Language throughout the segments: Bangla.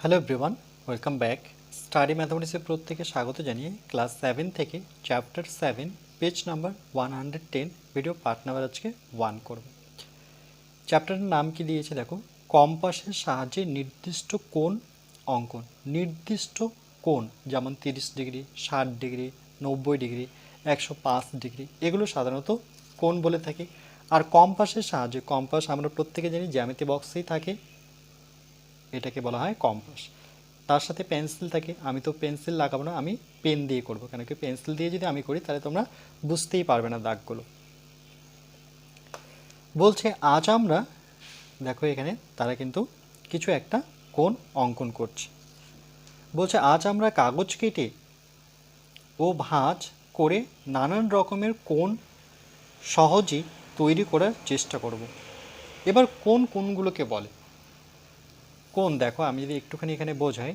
Hello everyone welcome back study ম্যাথামেটিক্সের প্রত্যেকে স্বাগত জানিয়ে ক্লাস সেভেন থেকে chapter seven page number one hundred ten video part number আজকে ওয়ান করব। চ্যাপ্টারের নাম কি দিয়েছে দেখো? কম্পাসের সাহায্যে নির্দিষ্ট কোণ, অঙ্কন। নির্দিষ্ট কোণ, যেমন তিরিশ ডিগ্রি, ষাট ডিগ্রি, নব্বই ডিগ্রি, একশো পাঁচ ডিগ্রি, এগুলো সাধারণত কোণ বলে থাকি। আর কম্পাসের সাহায্যে কম্পাস আমরা প্রত্যেকে জানি, জ্যামিতি বক্সেই থাকে। এটাকে বলা হয় কম্পাস তার সাথে পেন্সিল থাকে, আমি তো পেন্সিল লাগাবো না, আমি পেন দিয়ে করব। কেন কি পেন্সিল দিয়ে যদি আমি করি, তাহলে তোমরা বুঝতেই পারবে না দাগগুলো। বলছে, আজ আমরা, দেখো এখানে, তারা কিন্তু কিছু একটা কোণ অঙ্কন করছে। বলছে, আজ আমরা কাগজ কেটে ও ভাঁজ করে নানান রকমের কোণ সহজেই তৈরি করার চেষ্টা করব। এবার কোন কোনগুলোকে বলে। কোন দেখো, আমি যদি একটুখানি এখানে বোঝাই,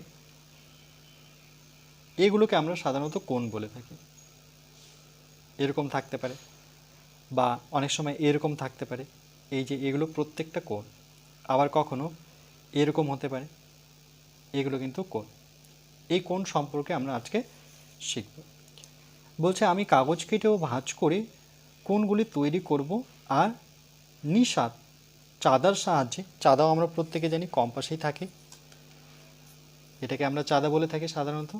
এগুলোকে আমরা সাধারণত কোন বলে থাকি। এরকম থাকতে পারে বা অনেক সময় এরকম থাকতে পারে, এই যে এগুলো প্রত্যেকটা কোণ। আবার কখনো এরকম হতে পারে, এগুলো কিন্তু কোণ। এই কোণ সম্পর্কে আমরা আজকে শিখব। বলছে, আমি কাগজ কেটেও ভাঁজ করে কোনগুলি তৈরি করব আর নিষাদ চাঁদার সাহায্যে, চাঁদাও আমরা প্রত্যেকে জানি কম্পাসেই থাকে। এটাকে আমরা চাঁদা বলে থাকি সাধারণত।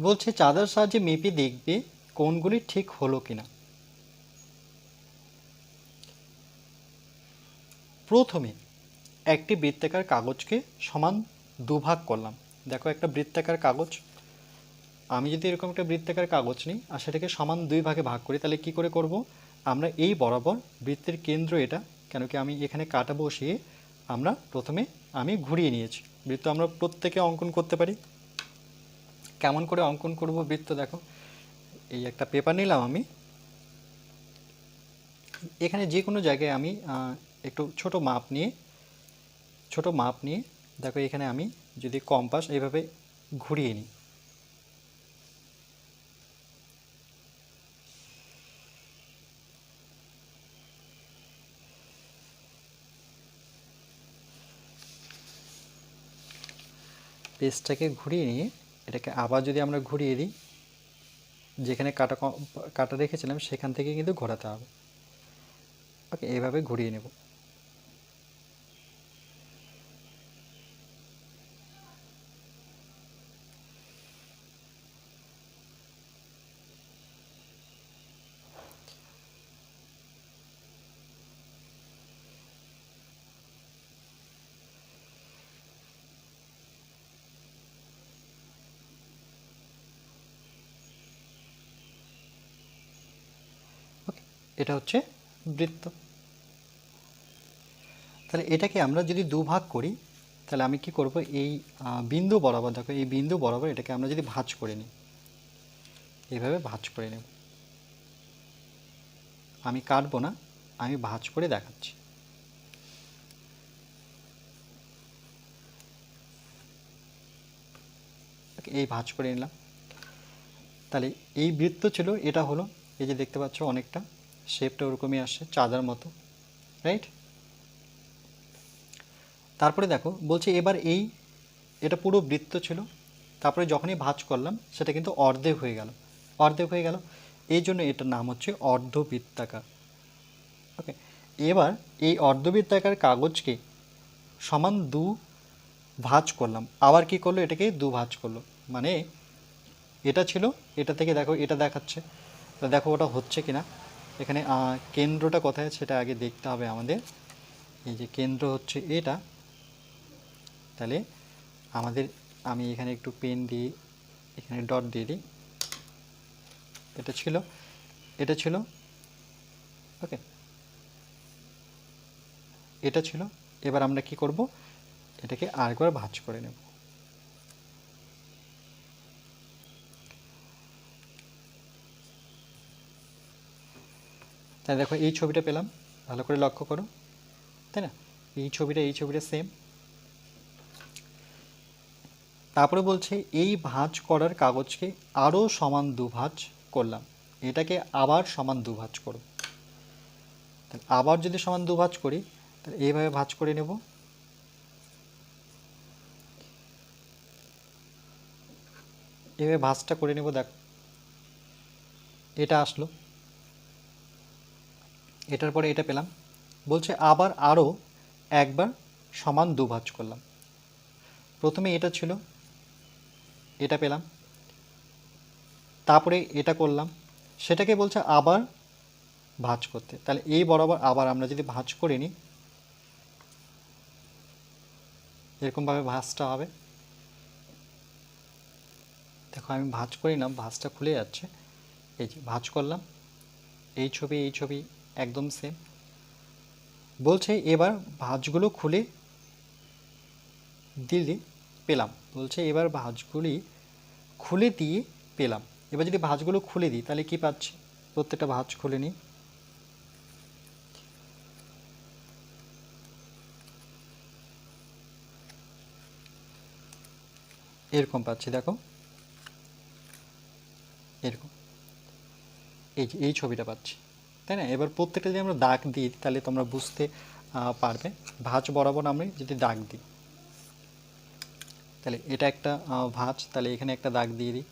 বলছে, চাঁদার সাহায্যে মেপে দেখবে কোনগুলি ঠিক হলো কিনা। প্রথমে, একটি বৃত্তাকার কাগজকে সমান দুভাগ করলাম। দেখো, একটা বৃত্তাকার কাগজ। আমি যদি এরকম একটা বৃত্তাকার কাগজ নিই আর সেটাকে সমান দুই ভাগে ভাগ করি, তাহলে কি করে করব? আমরা এই বরাবর বৃত্তের কেন্দ্র এটা, কেন কি আমি এখানে কাটা বসিয়ে আমরা প্রথমে আমি ঘুরিয়ে নিয়েছি। বৃত্ত আমরা প্রত্যেকে অঙ্কন করতে পারি। কেমন করে অঙ্কন করব বৃত্ত দেখো। এই একটা পেপার নিলাম আমি। এখানে যে কোনো জায়গায় আমি একটু ছোট মাপ নিয়ে, ছোট মাপ নিয়ে দেখো এখানে আমি যদি কম্পাস এইভাবে ঘুরিয়ে নিই। পেজটাকে ঘুরিয়ে নিয়ে এটাকে আবার যদি আমরা ঘুরিয়ে দিই, যেখানে কাটা কাটা রেখেছিলাম সেখান থেকে কিন্তু ঘোরাতে হবে। ওকে, এভাবে ঘুরিয়ে নেব ওকে এটা হচ্ছে বৃত্ত। তাহলে এটাকে আমরা যদি দুভাগ করি, তাহলে আমি কি করব? এই বিন্দু বরাবর, দেখো, এই বিন্দু বরাবর এটাকে আমরা যদি ভাঁজ করে নিই, এইভাবে ভাঁজ করে নেব। আমি কাটবো না, আমি ভাঁজ করে দেখাচ্ছি। এই ভাঁজ করে নিলাম। তাহলে এই বৃত্ত ছিল, এটা হলো, এই যে দেখতে পাচ্ছ অনেকটা শেপটা ওরকমই আসছে চাঁদার মতো রাইট তারপরে দেখো, বলছে এবার এই, এটা পুরো বৃত্ত ছিল, তারপরে যখনই ভাঁজ করলাম, সেটা কিন্তু অর্ধেক হয়ে গেল, অর্ধেক হয়ে গেল। এই জন্য এটার নাম হচ্ছে অর্ধবৃত্তাকার ওকে এবার এই অর্ধবৃত্তাকার কাগজকে সমান দু ভাঁজ করলাম, আবার কি করল? এটাকে দু ভাঁজ করল মানে এটা ছিল, এটা থেকে দেখো, এটা দেখাচ্ছে দেখো ওটা হচ্ছে কিনা? এখানে কেন্দ্রটা কোথায় সেটা আগে দেখতে হবে আমাদের। এই যে কেন্দ্র হচ্ছে এটা। তাহলে আমাদের, আমি এখানে একটু পেন দিয়ে এখানে ডট দিয়ে দিই। এটা ছিল এটা ছিল, ওকে। এটা ছিল, এবার আমরা কি করব? এটাকে আরেকবার ভাঁজ করে নেব। তাহলে দেখো এই ছবিটা পেলাম, ভালো করে লক্ষ্য করো, তাই না? এই ছবিটা এই ছবিটা সেম তারপরে বলছে, এই ভাঁজ করার কাগজকে আরও সমান দুভাঁজ করলাম। এটাকে আবার সমান দুভাঁজ করো। আবার যদি সমান দুভাঁজ করি, তাহলে এইভাবে ভাঁজ করে নেব। এভাবে ভাঁজটা করে নেব, দেখো। এটা আসলো। এটার পরে এটা পেলাম। বলছে আবার আরও একবার সমান দু ভাঁজ করলাম। প্রথমে এটা ছিল, এটা পেলাম। তারপরে এটা করলাম। সেটাকে বলছে আবার ভাজ করতে। তাহলে এই বরাবর আবার আমরা যদি ভাজ করে নিই, এরকমভাবে ভাঁজটা হবে। দেখো আমি ভাঁজ করি না, ভাঁজটা খুলে যাচ্ছে। এই যে ভাঁজ করলাম। এই ছবি এই ছবি একদম সেম বলছে, এবার ভাঁজগুলো খুলে দিলে, পেলাম। বলছে, এবার ভাঁজগুলি খুলে দিয়ে পেলাম। এবার যদি ভাঁজগুলো খুলে দিই, তাহলে কি পাচ্ছি? প্রত্যেকটা ভাঁজ খুলে নিই। এরকম পাচ্ছি, দেখো। এরকম। এই এই ছবিটা পাচ্ছি। তাই না? এবার প্রত্যেকটা যদি আমরা দাগ দিই, তাহলে তোমরা বুঝতে পারবে। ভাঁজ বরাবর আমি যদি দাগ দিই, তাহলে এটা একটা ভাঁজ, তাহলে এখানে একটা দাগ দিয়ে দিই।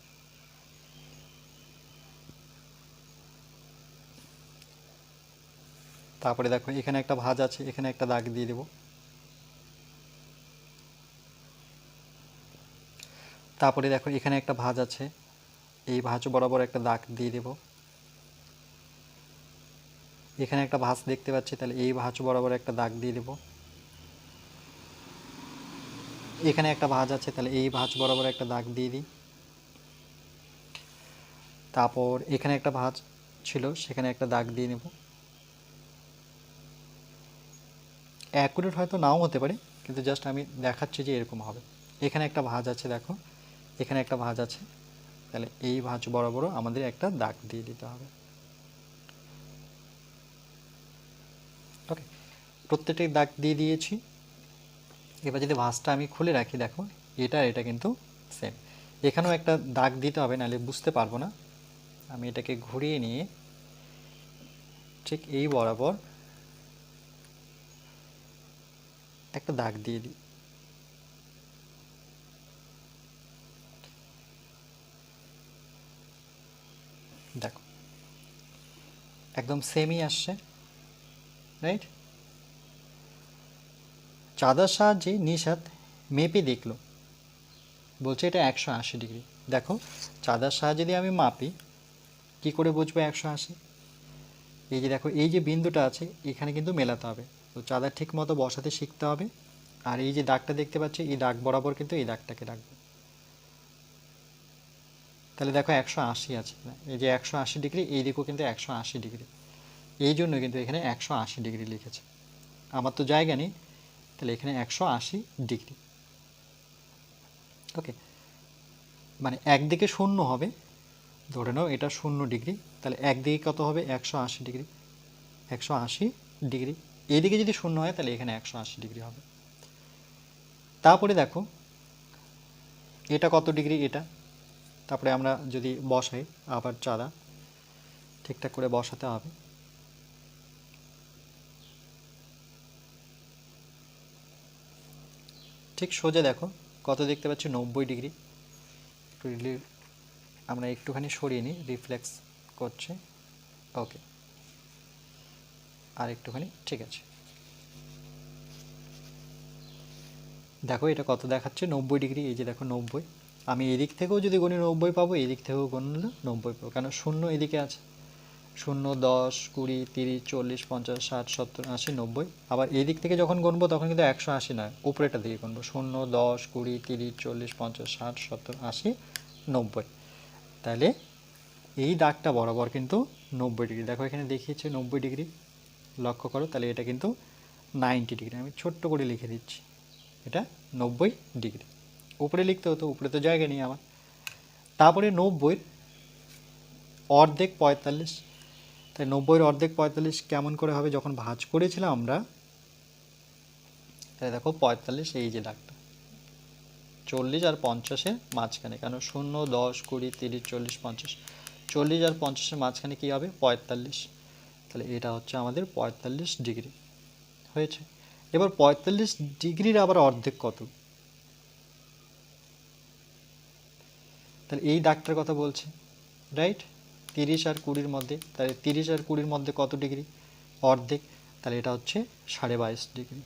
তারপরে দেখো, এখানে একটা ভাঁজ আছে, এখানে একটা দাগ দিয়ে দেবো। তারপরে দেখো, এখানে একটা ভাঁজ আছে, এই ভাঁজ বরাবর একটা দাগ দিয়ে দেব। এখানে একটা ভাঁজ দেখতে পাচ্ছি, তাহলে এই ভাঁজ বরাবর একটা দাগ দিয়ে দেব। এখানে একটা ভাঁজ আছে, তাহলে এই ভাঁজ বরাবর একটা দাগ দিয়ে দিই। তারপর এখানে একটা ভাঁজ ছিল, সেখানে একটা দাগ দিয়ে নেব। অ্যাকুরেট হয়তো নাও হতে পারে, কিন্তু জাস্ট আমি দেখাচ্ছি যে এরকম হবে। এখানে একটা ভাঁজ আছে, দেখো। এখানে একটা ভাঁজ আছে, তাহলে এই ভাঁজ বরাবরও আমাদের একটা দাগ দিয়ে দিতে হবে। ওকে প্রত্যেকটি দাগ দিয়ে দিয়েছি। এবার যদি ভাঁজটা আমি খুলে রাখি, দেখো, এটা এটা কিন্তু সেম এখানেও একটা দাগ দিতে হবে, নাহলে বুঝতে পারব না। আমি এটাকে ঘুরিয়ে নিয়ে ঠিক এই বরাবর একটা দাগ দিয়ে দিই। দেখো, একদম সেমই আসছে। রাইট চাঁদার সাহায্যে নিশাত মেপে দেখল। বলছে এটা একশো আশি ডিগ্রি। দেখো, চাঁদার সাহায্যে যদি আমি মাপি, কি করে বুঝব একশো আশি? এই যে দেখো, এই যে বিন্দুটা আছে, এখানে কিন্তু মেলাতে হবে। তো চাঁদা ঠিক মতো বসাতে শিখতে হবে। আর এই যে দাগটা দেখতে পাচ্ছি, এই দাগ বরাবর কিন্তু এই দাগটাকে রাখব। তাহলে দেখো একশো আশি আছে এই যে একশো আশি ডিগ্রি, এই দিকেও কিন্তু একশো আশি ডিগ্রি। এই জন্য কিন্তু এখানে একশো আশি ডিগ্রি লিখেছে। আমার তো জায়গা নেই, তাহলে এখানে একশো আশি ডিগ্রি। ওকে মানে একদিকে শূন্য হবে, ধরে নাও এটা শূন্য ডিগ্রি, তাহলে একদিকে কত হবে? একশো আশি ডিগ্রি। একশো আশি ডিগ্রি। এদিকে যদি শূন্য হয়, তাহলে এখানে একশো আশি ডিগ্রি হবে। তারপরে দেখো, এটা কত ডিগ্রি এটা? তারপরে আমরা যদি বসাই, আবার চাঁদা ঠিকঠাক করে বসাতে হবে। ঠিক সোজা দেখো, কত দেখতে পাচ্ছি? নব্বই ডিগ্রি। একটু আমরা একটুখানি সরিয়ে নিই, রিফ্লেক্স করছে। ওকে। আর একটুখানি, ঠিক আছে। দেখো, এটা কত দেখাচ্ছে? নব্বই ডিগ্রি, এই যে দেখো নব্বই। আমি এদিক থেকেও যদি গণি নব্বই পাবো, এদিক থেকেও গণলে নব্বই পাবো, কেন শূন্য এদিকে আছে? শূন্য, দশ, কুড়ি, তিরিশ, চল্লিশ, পঞ্চাশ, ষাট, সত্তর, আশি, নব্বই। আবার এই দিক থেকে যখন গণবো তখন কিন্তু একশো আশি নয় উপরেটা দিকে গণবো শূন্য, দশ, কুড়ি, তিরিশ, চল্লিশ, পঞ্চাশ, ষাট, সত্তর, আশি, নব্বই। তাহলে এই দাগটা বরাবর কিন্তু নব্বই ডিগ্রি। দেখো এখানে দেখিয়েছে নব্বই ডিগ্রি। লক্ষ্য করো, তাহলে এটা কিন্তু নাইনটি ডিগ্রি। আমি ছোট্ট করে লিখে দিচ্ছি। এটা নব্বই ডিগ্রি। উপরে লিখতে হতো, উপরে তো জায়গা নেই আমার। তারপরে নব্বইয়ের অর্ধেক পঁয়তাল্লিশ তাই নব্বইয়ের অর্ধেক পঁয়তাল্লিশ কেমন করে হবে যখন ভাঁজ করেছিলাম আমরা? তাই দেখো পঁয়তাল্লিশ, এই যে দাগটা। চল্লিশ আর পঞ্চাশের মাঝখানে, কেন শূন্য, দশ, কুড়ি, তিরিশ, চল্লিশ, পঞ্চাশ। চল্লিশ আর পঞ্চাশের মাঝখানে কী হবে? পঁয়তাল্লিশ। তাহলে এটা হচ্ছে আমাদের পঁয়তাল্লিশ ডিগ্রি। হয়েছে? এবার পঁয়তাল্লিশ ডিগ্রির আবার অর্ধেক কত? তাহলে এই দাগটার কথা বলছে, রাইট? তিরিশ আর কুড়ির মধ্যে, তাহলে তিরিশ আর কুড়ির মধ্যে কত ডিগ্রি? অর্ধেক, তাহলে এটা হচ্ছে সাড়ে বাইশ ডিগ্রি।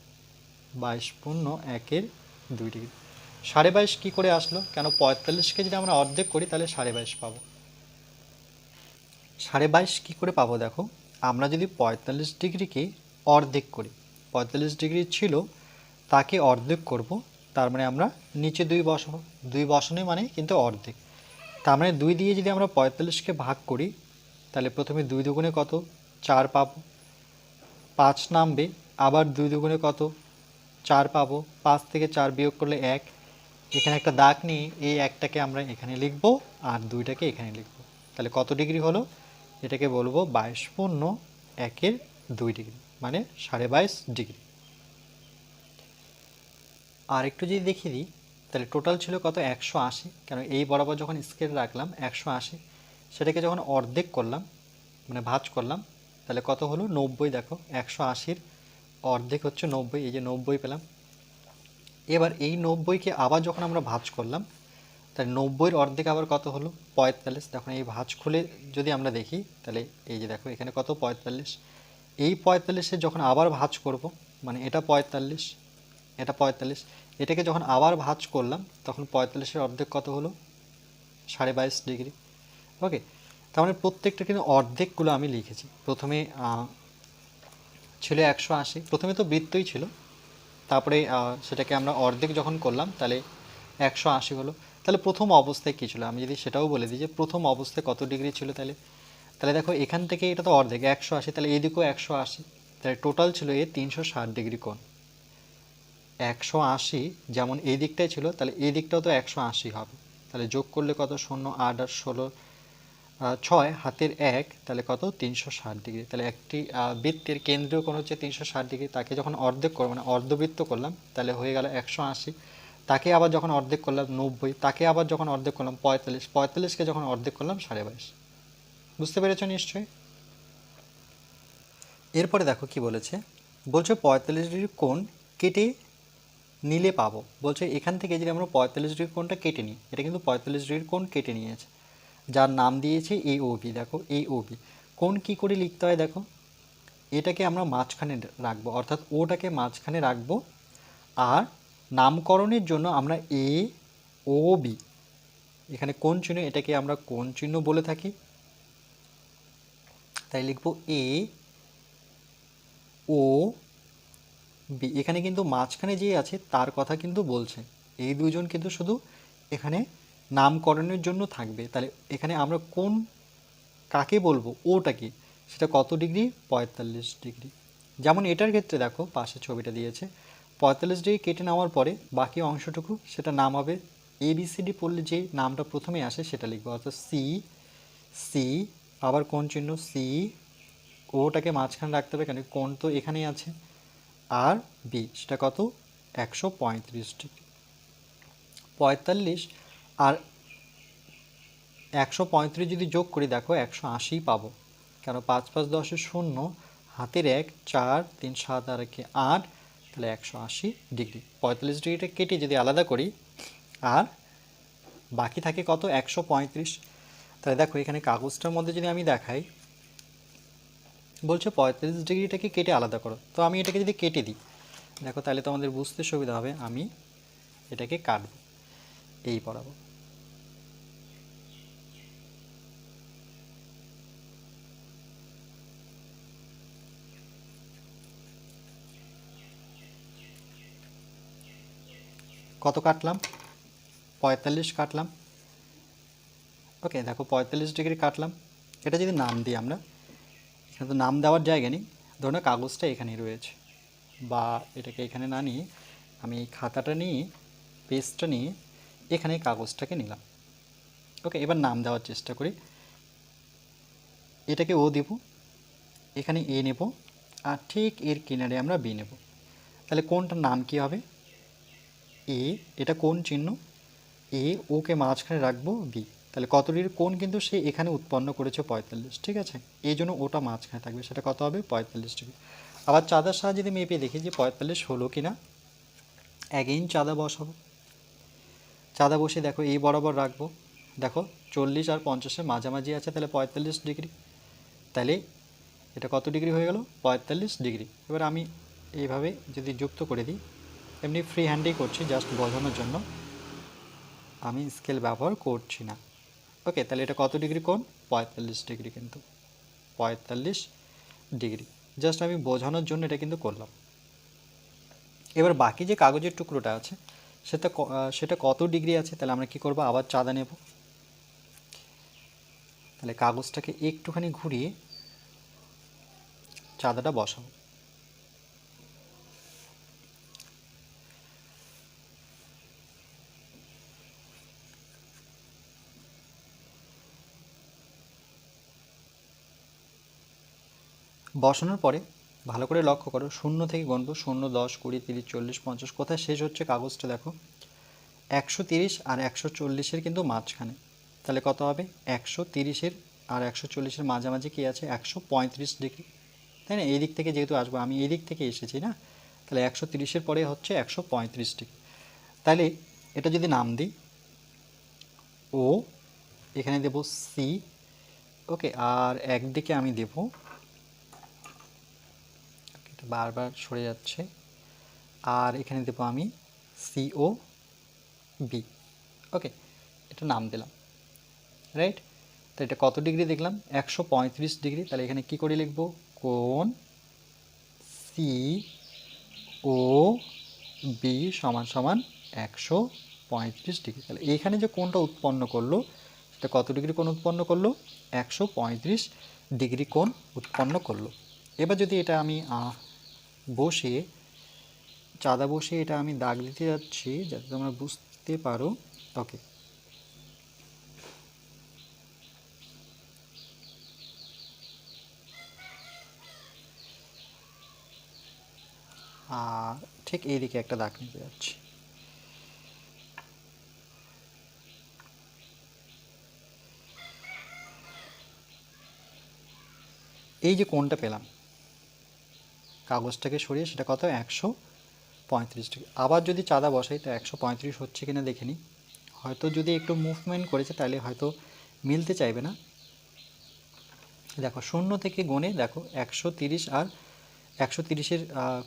বাইশ পূর্ণ একের দুই ডিগ্রি। সাড়ে বাইশ কী করে আসলো? কেন পঁয়তাল্লিশকে যদি আমরা অর্ধেক করি, তাহলে সাড়ে বাইশ পাবো। সাড়ে বাইশ কী করে পাবো দেখো? আমরা যদি পঁয়তাল্লিশ ডিগ্রিকে অর্ধেক করি, পঁয়তাল্লিশ ডিগ্রি ছিল, তাকে অর্ধেক করব, তার মানে আমরা নিচে দুই বসাবো। দুই বসানোই মানে কিন্তু অর্ধেক। তার মানে দুই দিয়ে যদি আমরা পঁয়তাল্লিশকে ভাগ করি, তাহলে প্রথমে দুই দুগুণে কত? চার পাবো। পাঁচ নামবে, আবার দুই দুগুণে কত? চার পাবো। পাঁচ থেকে চার বিয়োগ করলে এক। এখানে একটা দাগ নিয়ে এই একটাকে আমরা এখানে লিখব আর দুইটাকে এখানে লিখব। তাহলে কত ডিগ্রি হলো? এটাকে বলব বাইশ পূর্ণ একের দুই ডিগ্রি মানে সাড়ে বাইশ ডিগ্রি। আর একটু যদি দেখিয়ে দিই তাহলে টোটাল ছিল কত? একশো আশি। কেন এই বরাবর যখন স্কেল রাখলাম, একশো আশি, সেটাকে যখন অর্ধেক করলাম মানে ভাঁজ করলাম, তাহলে কত হলো? নব্বই, দেখো, একশো আশির অর্ধেক হচ্ছে নব্বই, এই যে নব্বই পেলাম। এবার এই নব্বইকে আবার যখন আমরা ভাঁজ করলাম, তাহলে নব্বইয়ের অর্ধেক আবার কত হলো? পঁয়তাল্লিশ। দেখুন এই ভাঁজ খুলে যদি আমরা দেখি, তাহলে এই যে দেখো, এখানে কত? পঁয়তাল্লিশ। এই পঁয়তাল্লিশে যখন আবার ভাঁজ করব মানে এটা পঁয়তাল্লিশ এটা পঁয়তাল্লিশ এটাকে যখন আবার ভাঁজ করলাম, তখন পঁয়তাল্লিশের অর্ধেক কত হলো? সাড়ে বাইশ ডিগ্রি। ওকে? তার মানে প্রত্যেকটা কিন্তু অর্ধেকগুলো আমি লিখেছি। প্রথমে ছিল একশো আশি। প্রথমে তো বৃত্তই ছিল। তারপরে সেটাকে আমরা অর্ধেক যখন করলাম, তাহলে একশো আশি হলো। তাহলে প্রথম অবস্থায় কী ছিল? আমি যদি সেটাও বলে দিই যে প্রথম অবস্থায় কত ডিগ্রি ছিল তাহলে? তাহলে দেখো, এখান থেকে এটা তো অর্ধেক। একশো আশি, তাহলে এদিকেও একশো আশি। তাহলে টোটাল ছিল এ তিনশো ষাট ডিগ্রি কোণ। একশো আশি যেমন এই দিকটাই ছিল, তাহলে এই দিকটাও তো একশো আশি হবে। তাহলে যোগ করলে কত? শূন্য, আট আর ষোলো ছয়, হাতের এক, তাহলে কত? তিনশো ষাট ডিগ্রি। তাহলে একটি বৃত্তের কেন্দ্রীয় কোণ হচ্ছে তিনশো ষাট ডিগ্রি। তাকে যখন অর্ধেক করব মানে অর্ধবৃত্ত করলাম, তাহলে হয়ে গেল একশো আশি। তাকে আবার যখন অর্ধেক করলাম নব্বই, তাকে আবার যখন অর্ধেক করলাম পঁয়তাল্লিশ, পঁয়তাল্লিশকে যখন অর্ধেক করলাম সাড়ে বাইশ। বুঝতে পেরেছ নিশ্চয়ই? এরপরে দেখো কি বলেছে। বলছে পঁয়তাল্লিশ ডিগ্রি কোণ কেটে নিলে পাবো। বলছে, এখান থেকে যদি আমরা পঁয়তাল্লিশ ডিগ্রি কোণটা কেটে নিই, এটা কিন্তু পঁয়তাল্লিশ ডিগ্রি কোণ কেটে নিয়েছে। যার নাম দিয়েছে এ ও বি দেখো এ ও বি কোণ কী করে লিখতে হয় দেখো? এটাকে আমরা মাঝখানে রাখব, অর্থাৎ ওটাকে মাঝখানে রাখব, আর নামকরণের জন্য আমরা এ ও বি এখানে কোন চিহ্ন, এটাকে আমরা কোন চিহ্ন বলে থাকি। তাই লিখব এ ও বি এখানে কিন্তু মাঝখানে যে আছে, তার কথা কিন্তু বলছে। এই দুজন কিন্তু শুধু এখানে নামকরণের জন্য থাকবে। তাহলে এখানে আমরা কোন, কাকে বলব, ওটা কি? সেটা কত ডিগ্রি? পঁয়তাল্লিশ ডিগ্রি। যেমন এটার ক্ষেত্রে দেখো পাশে ছবিটা দিয়েছে, পঁয়তাল্লিশ ডিগ্রি কেটে নেওয়ার পরে বাকি অংশটুকু সেটা নাম হবে এবিসিডি পড়লে যে নামটা প্রথমে আসে সেটা লিখব। অর্থাৎ সি সি আবার কোন চিহ্ন? সি ওটাকে মাঝখানে রাখতে হবে কেন কোন তো এখানেই আছে। আর বি সেটা কত? একশো পঁয়ত্রিশ ডিগ্রি। পঁয়তাল্লিশ আর একশো পঁয়ত্রিশ যদি যোগ করি, দেখো একশো আশি পাবো। কেন? পাঁচ পাঁচ দশে শূন্য, হাতের এক, চার, তিন, সাত, আর একে আট, তাহলে একশো আশি ডিগ্রি। পঁয়তাল্লিশ ডিগ্রিটা কেটে যদি আলাদা করি, আর বাকি থাকে কত? একশো পঁয়ত্রিশ। তাহলে দেখো এখানে কাগজটার মধ্যে যদি আমি দেখাই বলছে পঁয়তাল্লিশ ডিগ্রিটাকে কেটে আলাদা করো। তো আমি এটাকে যদি কেটে দিই, দেখো তাহলে তো আমাদের বুঝতে সুবিধা হবে, আমি এটাকে কাটব। এই পড়াবো। কত কাটলাম? পঁয়তাল্লিশ কাটলাম। ওকে, দেখো পঁয়তাল্লিশ ডিগ্রি কাটলাম। এটা যদি নাম দিই আমরা এখানে তো নাম দেওয়ার জায়গা নেই। ধরুন কাগজটা এখানেই রয়েছে। বা এটাকে এখানে না নিয়ে আমি খাতাটা নিয়ে পেজটা নিয়ে এখানে কাগজটাকে নিলাম। ওকে এবার নাম দেওয়ার চেষ্টা করি। এটাকে ও দেব। এখানে এ নেব। আর ঠিক এর কিনারে আমরা বি নেব। তাহলে কোনটার নাম কি হবে? এ এটা কোন চিহ্ন? এ ওকে মাঝখানে রাখব বি তাহলে কত ডিগ্রি কোন কিন্তু সে এখানে উৎপন্ন করেছে পঁয়তাল্লিশ, ঠিক আছে? এই জন্য ওটা মাঝখানে থাকবে, সেটা কত হবে? পঁয়তাল্লিশ ডিগ্রি। আবার চাঁদার সাহায্যে যদি মেপে দেখি যে পঁয়তাল্লিশ হলো কি না অ্যাগেইন চাঁদা বসাবো। চাঁদা বসে দেখো, এই বরাবর রাখব। দেখো, চল্লিশ আর পঞ্চাশের মাঝামাঝি আছে, তাহলে পঁয়তাল্লিশ ডিগ্রি। তাহলে এটা কত ডিগ্রি হয়ে গেল? পঁয়তাল্লিশ ডিগ্রি। এবার আমি এইভাবে যদি যুক্ত করে দিই, এমনি ফ্রি হ্যান্ডেই করছি জাস্ট বোঝানোর জন্য। আমি স্কেল ব্যবহার করছি না। ওকে তাহলে এটা কত ডিগ্রি কোণ? পঁয়তাল্লিশ ডিগ্রি কিন্তু। পঁয়তাল্লিশ ডিগ্রি। জাস্ট আমি বোঝানোর জন্য এটা কিন্তু করলাম। এবার বাকি যে কাগজের টুকরোটা আছে, সেটা সেটা কত ডিগ্রি আছে? তাহলে আমরা কি করব? আবার চাঁদা নেব। তাহলে কাগজটাকে একটুখানি ঘুরিয়ে চাঁদাটা বসাবো। বসানোর পরে ভালো করে লক্ষ্য করো, শূন্য থেকে গণবো শূন্য, দশ, কুড়ি, তিরিশ, চল্লিশ, পঞ্চাশ, কোথায় শেষ হচ্ছে কাগজটা দেখো। একশো তিরিশ আর একশো চল্লিশের কিন্তু মাঝখানে। তাহলে কত হবে? একশো তিরিশের আর একশো চল্লিশের মাঝামাঝি কী আছে? একশো পঁয়ত্রিশ ডিগ্রি। তাই না? এই দিক থেকে যেহেতু আসব, আমি এই দিক থেকে এসেছি না? তাহলে একশো তিরিশের পরে হচ্ছে একশো পঁয়ত্রিশ ডিগ্রি। তাহলে এটা যদি নাম দিই, ও, এখানে দেব সি, ওকে, আর একদিকে আমি দেব বারবার সরে যাচ্ছে। আর এখানে দেবো আমি সিও বি ওকে এটা নাম দিলাম। রাইট তো এটা কত ডিগ্রি দেখলাম? একশো পঁয়ত্রিশ ডিগ্রি। তাহলে এখানে কি করে লিখব? কোন সি ও বি সমান সমান একশো পঁয়ত্রিশ ডিগ্রি। তাহলে এইখানে যে কোণটা উৎপন্ন করল, সেটা কত ডিগ্রি কোণ উৎপন্ন করল? একশো পঁয়ত্রিশ ডিগ্রি কোণ উৎপন্ন করল। এবার যদি এটা আমি বসিয়ে চাঁদা বসিয়ে এটা আমি দাগ দিতে যাচ্ছি যাতে তোমরা বুঝতে পারো। ওকে আর ঠিক এইদিকে একটা দাগ নিতে যাচ্ছি। এই যে কোনটা পেলাম কাগজটাকে সরিয়ে সেটা কত? একশো পঁয়ত্রিশ ডিগ্রি। আবার যদি চাঁদা বসাই, তো একশো পঁয়ত্রিশ হচ্ছে কিনা দেখে নিই। হয়তো যদি একটু মুভমেন্ট করেছে, তাহলে হয়তো মিলতে চাইবে না। দেখো, শূন্য থেকে গণে, দেখো, একশো তিরিশ আর একশো তিরিশের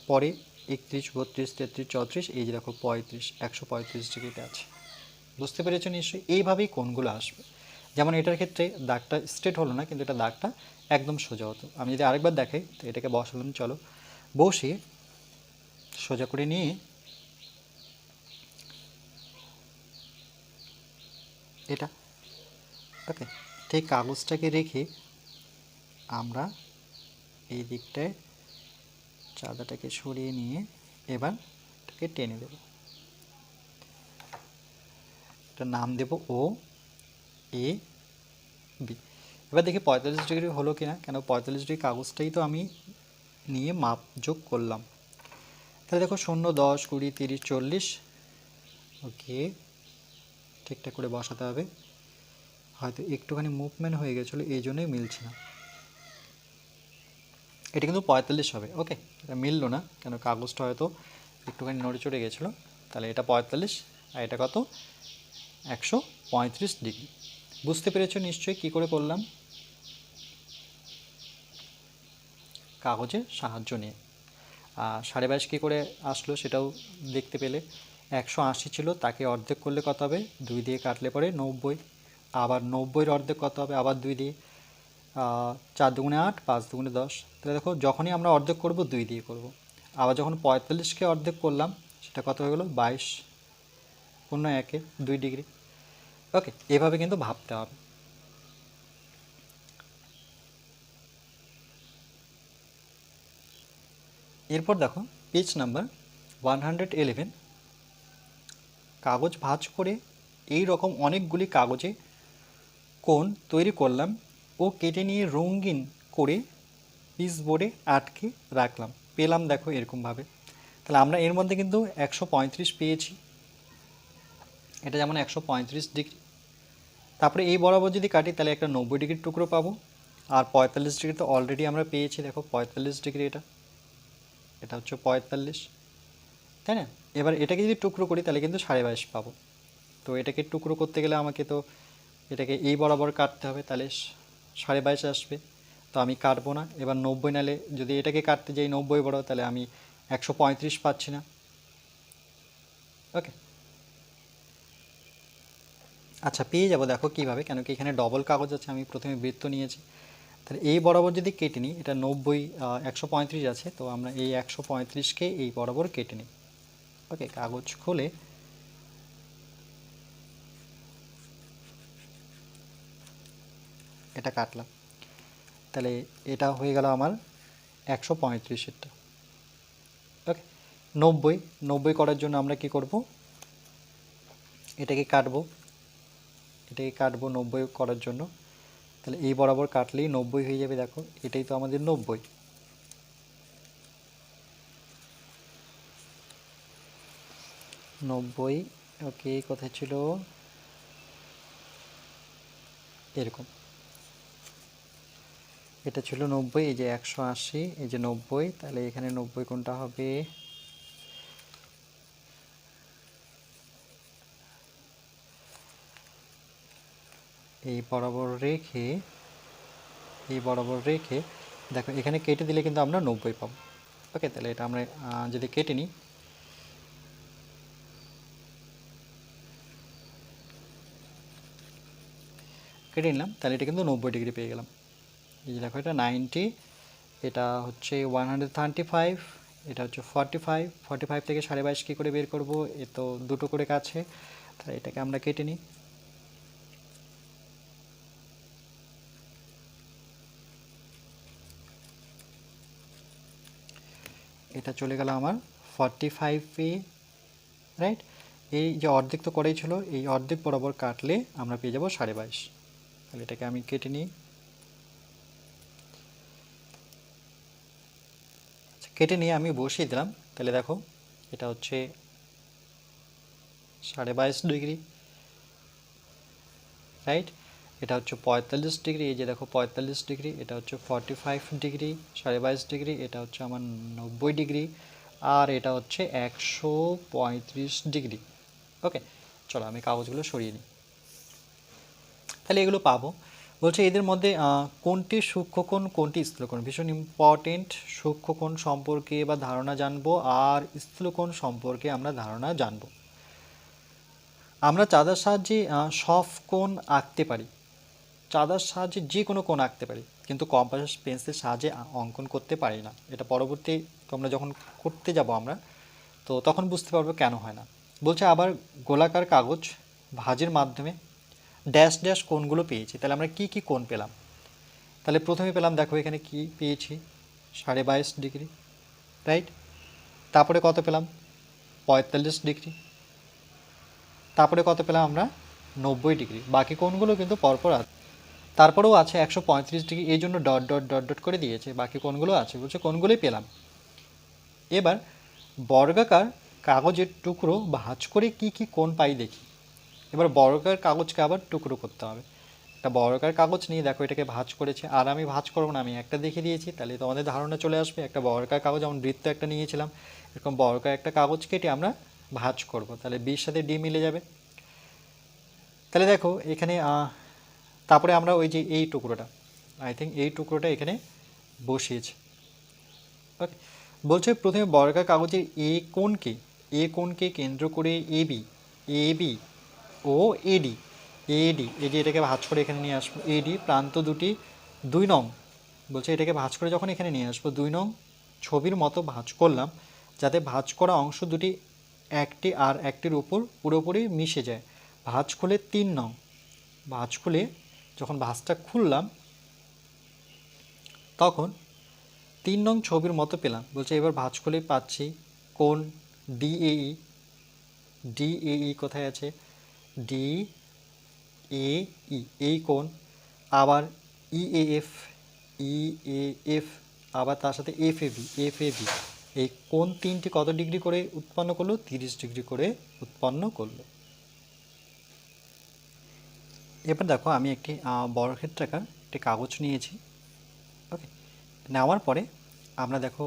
পরে একত্রিশ, বত্রিশ, তেত্রিশ, চৌত্রিশ, এই যে দেখো, পঁয়ত্রিশ, একশো পঁয়ত্রিশ ডিগ্রিতে আছে। বুঝতে পেরেছ নিশ্চয়ই? এইভাবেই কোনগুলো আসবে। যেমন এটার ক্ষেত্রে দাগটা স্ট্রেট হলো না, কিন্তু এটা দাগটা একদম সোজা হতো। আমি যদি আরেকবার দেখাই, তো এটাকে বসালাম, চলো। বসিয়ে সোজা করে নিয়ে এটা, ওকে, ঠিক কাগজটাকে রেখে আমরা এই দিকটায় চাঁদাটাকে সরিয়ে নিয়ে এবার এটাকে টেনে দেব। এটার নাম দেব ও, এ, বি। এবার দেখি পঁয়তাল্লিশ ডিগ্রি হলো কিনা, কেন পঁয়তাল্লিশ ডিগ্রি কাগজটাই তো আমি নিয়ে মাপ যোগ করলাম। তাহলে দেখো শূন্য, দশ, কুড়ি, তিরিশ, চল্লিশ। ওকে, ঠিকঠাক করে বসাতে হবে। হয়তো একটুখানি মুভমেন্ট হয়ে গেছিল, এই জন্যই মিলছে না। এটা কিন্তু পঁয়তাল্লিশ হবে, ওকে? এটা মিললো না, কেন কাগজটা হয়তো একটুখানি নড়ে চড়ে গেছিল। তাহলে এটা পঁয়তাল্লিশ, আর এটা কত? একশো পঁয়ত্রিশ ডিগ্রি। বুঝতে পেরেছ নিশ্চয়ই কী করে করলাম? কাগজের সাহায্য নিয়ে। সাড়ে বাইশ কী করে আসলো সেটাও দেখতে পেলে। একশো আশি ছিল, তাকে অর্ধেক করলে কত হবে? দুই দিয়ে কাটলে পরে নব্বই। আবার নব্বইয়ের অর্ধেক কত হবে? আবার দুই দিয়ে। চার দুগুণে আট, পাঁচ দুগুণে দশ। তাহলে দেখো, যখনই আমরা অর্ধেক করব, দুই দিয়ে করব। আবার যখন পঁয়তাল্লিশকে অর্ধেক করলাম, সেটা কত হয়ে গেলো? বাইশ। পূর্ণ একে, দুই ডিগ্রি। ওকে, এভাবে কিন্তু ভাবতে হবে। এরপর দেখো page number one hundred eleven কাগজ ভাঁজ করে এই রকম অনেকগুলি কাগজে কোণ তৈরি করলাম ও কেটে নিয়ে রঙিন করে পিস বোর্ডে আটকে রাখলাম। পেলাম দেখো এরকমভাবে। তাহলে আমরা এর মধ্যে কিন্তু একশো পঁয়ত্রিশ পেয়েছি। এটা যেমন একশো পঁয়ত্রিশ ডিগ্রি তারপরে এই বরাবর যদি কাটি, তাহলে একটা নব্বই ডিগ্রির টুকরো পাবো। আর পঁয়তাল্লিশ ডিগ্রি তো অলরেডি আমরা পেয়েছি। দেখো, পঁয়তাল্লিশ ডিগ্রি এটা। এটা হচ্ছে পঁয়তাল্লিশ, তাই না? এবার এটাকে যদি টুকরো করি, তাহলে কিন্তু সাড়ে বাইশ পাবো। তো এটাকে টুকরো করতে গেলে আমাকে তো এটাকে এই বরাবর কাটতে হবে, তাহলে সাড়ে বাইশ আসবে। তো আমি কাটবো না। এবার নব্বই নালে যদি এটাকে কাটতে যাই, নব্বই বড়, তাহলে আমি একশো পঁয়ত্রিশ পাচ্ছি না। ওকে। আচ্ছা পেয়ে যাব। দেখো কীভাবে, কেন কি এখানে ডবল কাগজ আছে। আমি প্রথমে বৃত্ত নিয়েছি। তাহলে এই বরাবর যদি কেটে নিই, এটা নব্বই একশো আছে, তো আমরা এই একশো পঁয়ত্রিশকে এই বরাবর কেটে নিই। ওকে, কাগজ খুলে এটা কাটলাম। তাহলে এটা হয়ে গেল আমার একশো পঁয়ত্রিশেরটা। ওকে, নব্বই নব্বই করার জন্য আমরা কি করব? এটাকে কাটবো। এটাকে কাটবো নব্বই করার জন্য। তাহলে এই বরাবর কাটলেই নব্বই হয়ে যাবে, দেখো, এটাই তো আমাদের নব্বই। নব্বই, ওকে কোথায় ছিল এরকম। এটা ছিল নব্বই, এই যে একশো আশি, এই যে নব্বই, তাহলে এখানে নব্বই কোনটা হবে এই বরাবর রেখে, এই বরাবর রেখে, দেখো, এখানে কেটে দিলে কিন্তু আমরা নব্বই পাবো। ওকে, তাহলে এটা আমরা যদি কেটে নিই, কেটে নিলাম, তাহলে এটা কিন্তু নব্বই ডিগ্রি পেয়ে গেলাম। এই যে দেখো, এটা নাইনটি, এটা হচ্ছে ওয়ান হান্ড্রেড থার্টি ফাইভ, এটা হচ্ছে ফর্টি ফাইভ ফর্টি ফাইভ থেকে সাড়ে বাইশ কী করে বের করব, এ তো দুটো করে কাছে, তাহলে এটাকে আমরা কেটে নিই। এটা চলে গেল আমার ফর্টি ফাইভে রাইট এই যে অর্ধেক তো করেই ছিল এই অর্ধেক বরাবর কাটলে আমরা পেয়ে যাব সাড়ে বাইশ। তাহলে এটাকে আমি কেটে নিই। আচ্ছা, কেটে নিয়ে আমি বসিয়ে দিলাম। তাহলে দেখো এটা হচ্ছে সাড়ে বাইশ ডিগ্রি রাইট এটা হচ্ছে পঁয়তাল্লিশ ডিগ্রি, এই যে দেখো পঁয়তাল্লিশ ডিগ্রি, এটা হচ্ছে ফর্টি ফাইভ ডিগ্রি, সাড়ে বাইশ ডিগ্রি, এটা হচ্ছে আমার নব্বই ডিগ্রি, আর এটা হচ্ছে একশো পঁয়ত্রিশ ডিগ্রি। ওকে, চলো আমি কাগজগুলো সরিয়ে নিই। তাহলে এগুলো পাবো। বলছে এদের মধ্যে কোনটি সূক্ষ্মকোণ কোনটি স্থূলকোণ ভীষণ ইম্পর্টেন্ট সূক্ষ্মকোণ সম্পর্কে বা ধারণা জানব, আর স্থূলকোণ সম্পর্কে আমরা ধারণা জানব। আমরা চাঁদার সাহায্যে সব কোণ আঁকতে পারি। চাঁদার সাহায্যে যে কোনো কোণ আঁকতে পারি, কিন্তু কম্পাস পেন্সিলের সাহায্যে অঙ্কন করতে পারি না। এটা পরবর্তী তোমরা যখন করতে যাব আমরা, তো তখন বুঝতে পারব কেন হয় না। বলছে আবার গোলাকার কাগজ, ভাঁজের মাধ্যমে ড্যাশ ড্যাশ কোণগুলো পেয়েছি, তাহলে আমরা কি কি কোণ পেলাম? তাহলে প্রথমে পেলাম, দেখো এখানে কি পেয়েছি? সাড়ে বাইশ ডিগ্রি, রাইট? তারপরে কত পেলাম? পঁয়তাল্লিশ ডিগ্রি। তারপরে কত পেলাম আমরা? নব্বই ডিগ্রি। বাকি কোণগুলো কিন্তু পরপর আছে। তারপরেও আছে একশো পঁয়ত্রিশ ডিগ্রি, এই জন্য ডট ডট ডট ডট করে দিয়েছে। বাকি কোনগুলো আছে, বলছে কোনগুলোই পেলাম। এবার বর্গাকার কাগজের টুকরো ভাঁজ করে কি কি কোন পাই দেখি। এবার বর্গাকার কাগজকে আবার টুকরো করতে হবে। একটা বর্গাকার কাগজ নিয়ে দেখো, এটাকে ভাঁজ করেছে। আর আমি ভাঁজ করব না, আমি একটা দেখে দিয়েছি, তাহলে তোমাদের ধারণা চলে আসবে। একটা বর্গাকার কাগজ, যেমন বৃত্ত একটা নিয়েছিলাম, এরকম বর্গাকার একটা কাগজ কেটে আমরা ভাঁজ করব। তাহলে বির সাথে ডি মিলে যাবে। তাহলে দেখো, এখানে তারপরে আমরা ওই যে এই টুকরোটা আই থিঙ্ক এই টুকরোটা এখানে বসিয়েছি। ওকে বলছে প্রথমে বর্গা কাগজের এ কোণকে এ কোণকে কেন্দ্র করে এ বি এ বি ও এডি এডি এই যে এটাকে ভাঁজ করে এখানে নিয়ে আসব এডি প্রান্ত দুটি, দুই নং, বলছে এটাকে ভাঁজ করে যখন এখানে নিয়ে আসব, দুই নং ছবির মতো ভাঁজ করলাম, যাতে ভাঁজ করা অংশ দুটি একটি আর একটির উপর পুরোপুরি মিশে যায়। ভাঁজ খুলে তিন নং, ভাঁজ খুলে যখন ভাঁজটা খুললাম, তখন তিন নং ছবির মতো পেলাম। বলছে, এবার ভাঁজ খুলে পাচ্ছি। কোন ডিএই? ডিএই কোথায় আছে? ডি এ ই এই কোণ আবার ইএএফ ইএএফ, আবার তার সাথে F A B F A B এই কোন তিনটি কত ডিগ্রি করে উৎপন্ন করল? তিরিশ ডিগ্রি করে উৎপন্ন করল। এবার দেখো আমি একটি বর্গক্ষেত্রাকার একটি কাগজ নিয়েছি, ওকে? নেওয়ার পরে আমরা দেখো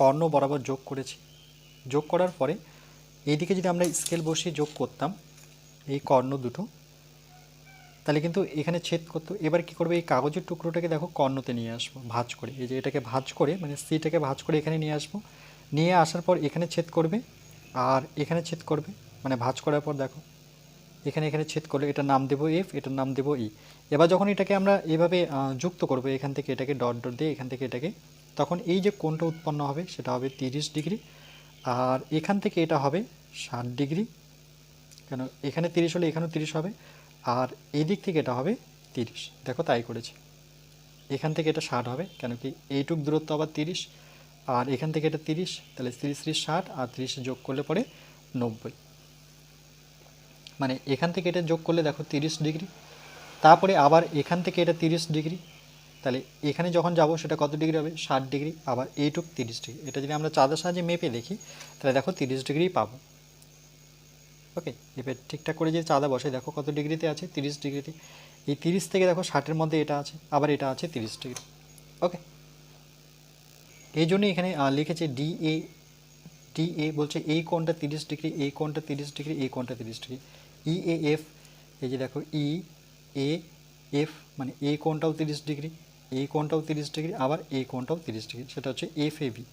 কর্ণ বরাবর যোগ করেছি। যোগ করার পরে এইদিকে যদি আমরা স্কেল বসিয়ে যোগ করতাম, এই কর্ণ দুটো, তাহলে কিন্তু এখানে ছেদ করতো। এবার কি করবে, এই কাগজের টুকরোটাকে দেখো কর্ণতে নিয়ে আসব, ভাঁজ করে। এই যে এটাকে ভাঁজ করে মানে সিটাকে ভাঁজ করে এখানে নিয়ে আসব। নিয়ে আসার পর এখানে ছেদ করবে, আর এখানে ছেদ করবে মানে ভাঁজ করার পর দেখো এখানে এখানে ছেদ করলে এটার নাম দেবো এফ এটার নাম দেবো ই এবার যখন এটাকে আমরা এভাবে যুক্ত করব, এখান থেকে এটাকে ডট ডট দিয়ে এখান থেকে এটাকে, তখন এই যে কোণটা উৎপন্ন হবে সেটা হবে তিরিশ ডিগ্রি। আর এখান থেকে এটা হবে ষাট ডিগ্রি। কেন? এখানে তিরিশ হলে এখানেও তিরিশ হবে। আর এই দিক থেকে এটা হবে তিরিশ। দেখো তাই করেছি। এখান থেকে এটা ষাট হবে, কেন কি এইটুক দূরত্ব আবার তিরিশ। আর এখান থেকে এটা তিরিশ, তাহলে তিরিশ তিরিশ ষাট আর তিরিশে যোগ করলে পরে নব্বই। মানে এখান থেকে এটা যোগ করলে দেখো তিরিশ ডিগ্রি। তারপরে আবার এখান থেকে এটা তিরিশ ডিগ্রি। তাহলে এখানে যখন যাব সেটা কত ডিগ্রি হবে? ষাট ডিগ্রি। আবার এইটুক তিরিশ ডিগ্রি। এটা যদি আমরা চাঁদের সাহায্যে মেপে দেখি, তাহলে দেখো তিরিশ ডিগ্রি পাবো। ওকে? এবার ঠিকঠাক করে যদি চাঁদা বসে দেখো কত ডিগ্রিতে আছে? তিরিশ ডিগ্রিতে। এই তিরিশ থেকে দেখো ষাটের মধ্যে এটা আছে, আবার এটা আছে তিরিশ ডিগ্রি। ওকে? এই জন্যই এখানে লিখেছে ডি এ ডি এ বলছে এই কোণটা তিরিশ ডিগ্রি, এই কোণটা তিরিশ ডিগ্রি, এই কোণটা তিরিশ ডিগ্রি। ই এ এফ এই যে দেখো ই এ এফ মানে এই কোণটাও তিরিশ ডিগ্রি এই কোণটাও তিরিশ ডিগ্রি, আবার এই কোণটাও তিরিশ ডিগ্রি, সেটা হচ্ছে F A B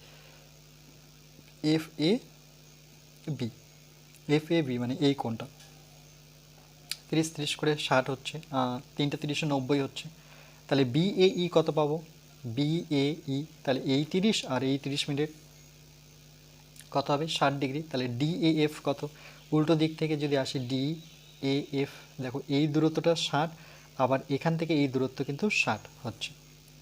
F A B F A B মানে এই কোণটা। তিরিশ তিরিশ করে ষাট হচ্ছে তিনটে তিরিশে নব্বই হচ্ছে। তাহলে বি এ ই কত পাবো? বি এ ই তাহলে এই তিরিশ আর এই তিরিশ মিনিট কত হবে? ষাট ডিগ্রি। তাহলে ডি এ এফ কত? উল্টো দিক থেকে যদি আসি ডি এ এফ দেখো এই দূরত্বটা ষাট, আবার এখান থেকে এই দূরত্ব কিন্তু ষাট হচ্ছে।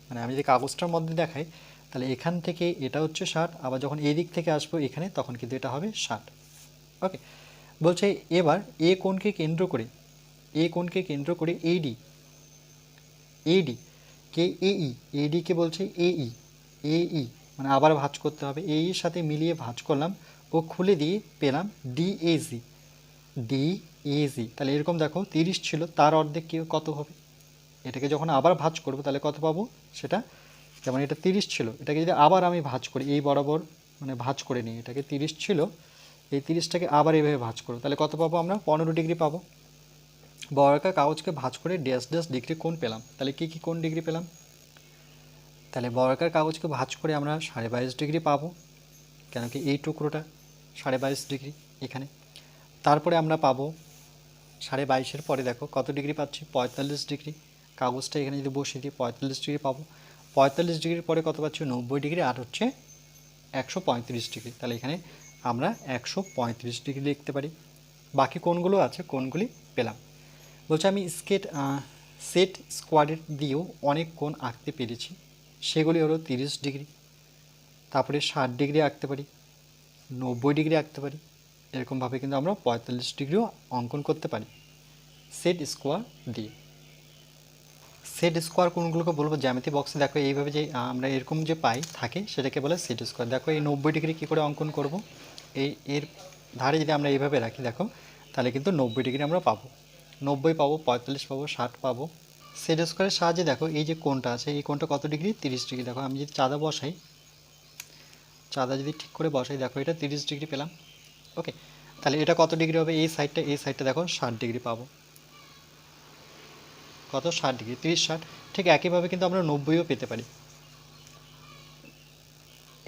মানে আমি যদি কাগজটার মধ্যে দেখাই, তাহলে এখান থেকে এটা হচ্ছে ষাট, আবার যখন এই দিক থেকে আসব এখানে, তখন কিন্তু এটা হবে ষাট। ওকে? বলছে এবার এ কোণকে কেন্দ্র করে এ কোণকে কেন্দ্র করে এইডি এইডি কে এই এইডিকে বলছে এই এই মানে আবার ভাঁজ করতে হবে। এই সাথে মিলিয়ে ভাঁজ করলাম ও খুলে দিয়ে পেলাম ডিএজি ডিএজি তাহলে এরকম দেখো তিরিশ ছিল, তার অর্ধেক কি, কত হবে? এটাকে যখন আবার ভাঁজ করব, তাহলে কত পাবো? সেটা যেমন এটা তিরিশ ছিল, এটাকে যদি আবার আমি ভাঁজ করি, এই বরাবর মানে ভাঁজ করে নিই, এটাকে তিরিশ ছিল, এই তিরিশটাকে আবার এইভাবে ভাঁজ করো তাহলে কত পাবো আমরা? পনেরো ডিগ্রি পাবো। বর্গাকার কাগজকে ভাঁজ করে ড্যাশ ড্যাশ ডিগ্রি কোণ পেলাম, তাহলে কি কি কোণ ডিগ্রি পেলাম? তাহলে বর্গাকার কাগজকে ভাঁজ করে আমরা সাড়ে বাইশ ডিগ্রি পাবো, কেন কি এই টুকরোটা সাড়ে বাইশ ডিগ্রি এখানে। তারপরে আমরা পাবো সাড়ে বাইশের পরে দেখো কত ডিগ্রি পাচ্ছি? পঁয়তাল্লিশ ডিগ্রি। কাগজটা এখানে যদি বসিয়ে দিই, পঁয়তাল্লিশ ডিগ্রি পাবো। পঁয়তাল্লিশ ডিগ্রির পরে কত পাচ্ছি? নব্বই ডিগ্রি। আর হচ্ছে একশো পঁয়ত্রিশ ডিগ্রি। তাহলে এখানে আমরা একশো পঁয়ত্রিশ ডিগ্রি লিখতে পারি। বাকি কোনগুলো আছে? কোনগুলি পেলাম। বলছে আমি স্কেট সেট স্কোয়াডের দিয়েও অনেক কোণ আঁকতে পেরেছি। সেগুলি হলো তিরিশ ডিগ্রি। তারপরে ষাট ডিগ্রি আঁকতে পারি। নব্বই ডিগ্রি আঁকতে পারি। এরকমভাবে কিন্তু আমরা পঁয়তাল্লিশ ডিগ্রিও অঙ্কন করতে পারি। সেট স্কোয়ার দিয়ে সেট স্কোয়ার কোনগুলোকে বলব? জ্যামিতি বক্সে দেখো, এইভাবে যে আমরা এরকম যে পাই, থাকে, সেটাকে বলে সেট স্কোয়ার দেখো, এই নব্বই ডিগ্রি কী করে অঙ্কন করব? এই, এর ধারে যদি আমরা এইভাবে রাখি, দেখো, তাহলে কিন্তু নব্বই ডিগ্রি আমরা পাবো। নব্বই পাবো, পঁয়তাল্লিশ পাবো, ষাট পাবো। সেট স্কোয়ারের সাহায্যে দেখো, এই যে কোণটা আছে, এই কোণটা কত ডিগ্রি? তিরিশ ডিগ্রি। দেখো, আমি যদি চাঁদা বসাই চাঁদা যদি ঠিক করে বসাই, দেখো এটা তিরিশ ডিগ্রি পেলাম। ওকে তাহলে এটা কত ডিগ্রি হবে? এই সাইডটা এই সাইডটা দেখো, ষাট ডিগ্রি পাবো। কত? ষাট ডিগ্রি, তিরিশ, ষাট। ঠিক একইভাবে কিন্তু আমরা নব্বইও পেতে পারি।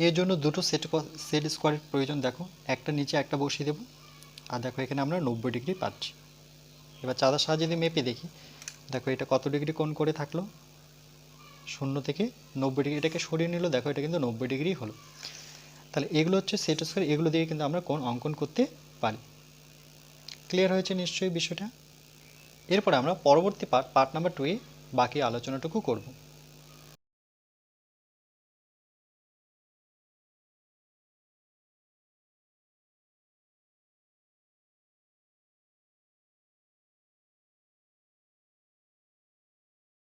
এর জন্য দুটো সেট সেট স্কোয়ারের প্রয়োজন, দেখো। একটা নিচে, একটা বসিয়ে দেবো। আর দেখো, এখানে আমরা নব্বই ডিগ্রি পাচ্ছি। এবার চাঁদার সাহায্যে যদি মেপে দেখি, দেখো এটা কত ডিগ্রি কোণ করে থাকল? শূন্য থেকে নব্বই ডিগ্রি, এটাকে সরিয়ে নিল, দেখো এটা কিন্তু নব্বই ডিগ্রি হলো। তাহলে এগুলো হচ্ছে সেট স্কোয়ার এগুলো দিয়ে কিন্তু আমরা কোন অঙ্কন করতে পারি। ক্লিয়ার হয়েছে নিশ্চয়ই বিষয়টা? এরপরে আমরা পরবর্তী পার্ট পার্ট নাম্বার টুয়ে বাকি আলোচনাটুকু করব।